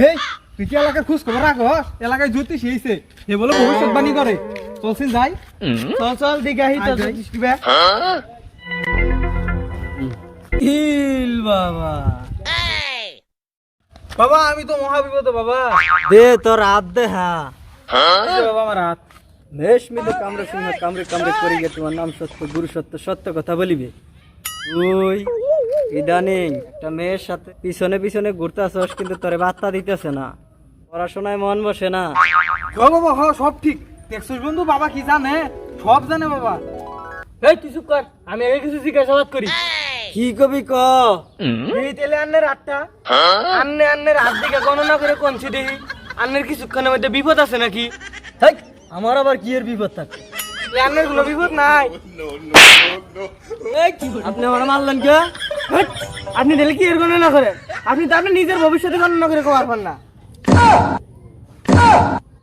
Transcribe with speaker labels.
Speaker 1: হেই তুই কি এলাকার খোঁজ খবর রাখো এলাকায় জ্যোতিষ হয়েছে হে বলে ভবিষ্যৎবাণী করে। চলছিন যাই।
Speaker 2: চল চল দিঘাহি
Speaker 1: আয় যাই।
Speaker 2: ইল বাবা।
Speaker 1: বাবা আমি তো মহাবিপদ বাবা।
Speaker 2: দে তোর হাত দে হ্যাঁ?
Speaker 1: বাবা আমার হাত।
Speaker 2: বেশ মিলে কামড়ে সিংহ কামড়ে কামড়ে করি গে তোমার নাম সত্য গুরু সত্য সত্য কথা বলিবে। তুই ইদানিং একটা মেয়ের সাথে পিছনে পিছনে ঘুরতে আসস কিন্তু তোরে বার্তা দিতেছে না পড়াশোনায় মন বসে না
Speaker 1: বাবা হ সব ঠিক দেখছিস বন্ধু বাবা কি জানে সব জানে বাবা
Speaker 2: এই তুই চুপ কর আমি আগে কিছু জিজ্ঞাসাবাদ করি কি কবি ক এই তেলে আন্নের আটটা আন্নে আন্নের হাত দিকে গণনা করে কোনছি দেখি আন্নের কিছুক্ষণের মধ্যে বিপদ আছে নাকি হেই, আমার আবার কি এর বিপদ থাকে এই আন্নের কোনো বিপদ নাই এই, আপনি আমার মারলেন কে আপনি দিলে কি এর গণনা করেন? আপনি তো আপনি নিজের ভবিষ্যতে গণনা করে কবার পান না